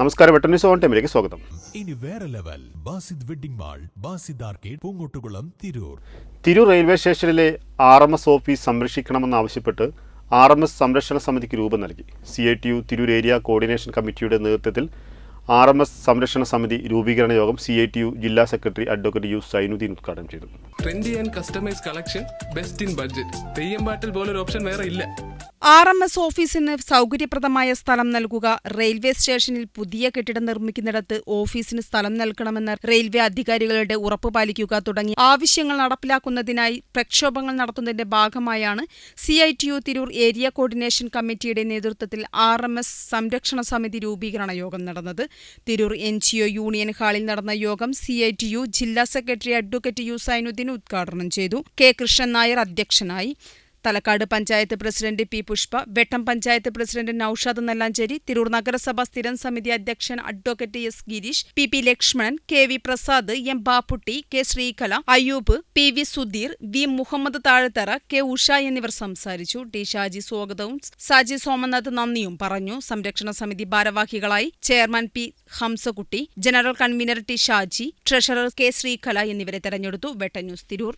നമസ്കാരം Vettan news on ടൈമിലേക്ക് സ്വാഗതം. ഇനി വേറെ level. Basid wedding mall Basid arcade Poongottukulam Tirur. Tirur railway സ്റ്റേഷനിലെ ആർ എം എസ് ഓഫീസ് സംരക്ഷിക്കണമെന്നാവശ്യപ്പെട്ട് ആർ എം എസ് സംരക്ഷണ സമിതിക്ക് രൂപം നൽകി. C I T U Tirur area coordination കമ്മിറ്റിയുടെ നേതൃത്വത്തിൽ ആർ എം എസ് സംരക്ഷണ സമിതി രൂപീകരണ യോഗം സി ഐ ടി യു ജില്ലാ സെക്രട്ടറി അഡ്വക്കേറ്റ് യു സൈനുദ്ദീൻ ഉദ്ഘാടനം ചെയ്തു. Trendy and customise collection best in budget Theyyam പാട്ടിൽ പോലൊരു ഓപ്ഷൻ വേറെ ഇല്ല. ആർ എം എസ് ഓഫീസിന് സൗകര്യപ്രദമായ സ്ഥലം നൽകുക. റെയിൽവേ സ്റ്റേഷനിൽ പുതിയ കെട്ടിടം നിർമ്മിക്കുന്നിടത്ത് ഓഫീസിന് സ്ഥലം നൽകണമെന്ന റെയിൽവേ അധികാരികളുടെ ഉറപ്പ് പാലിക്കുക തുടങ്ങി. ആവശ്യങ്ങൾ നടപ്പിലാക്കുന്നതിനായി പ്രക്ഷോഭങ്ങൾ നടത്തുന്നതിന്റെ ഭാഗമായാണ് C I T U Tirur area coordination കമ്മിറ്റിയുടെ നേതൃത്വത്തിൽ ആർ എം എസ് സംരക്ഷണ സമിതി രൂപീകരണ യോഗം നടന്നത്. Tirur N G O union ഹാളിൽ നടന്ന യോഗം സി ഐ ടി യു ജില്ലാ സെക്രട്ടറി അഡ്വക്കേറ്റ് യു സൈനുദ്ദീൻ ഉദ്ഘാടനം ചെയ്തു. കെ കൃഷ്ണൻ നായർ അധ്യക്ഷനായി. Thalakkad panchayat president P Pushpa Vettom panchayat president Naushad Nellancheri Tirur നഗരസഭ സ്ഥിരം സമിതി അധ്യക്ഷൻ advocate S Girish P P Lakshmanan K V Prasad M Bapputty K Sreekala Ayyub P V Sudheer V Muhammad Thazhathara K Usha എന്നിവർ സംസാരിച്ചു. T Shaji സ്വാഗതവും. സാജി സോമനാഥ് നന്ദിയും പറഞ്ഞു. സംരക്ഷണ സമിതി ഭാരവാഹികളായി chairman P Hamsakutty general convener T Shaji treasurer K Sreekala എന്നിവരെ തെരഞ്ഞെടുത്തു. വെട്ട ന്യൂസ് തിരൂർ.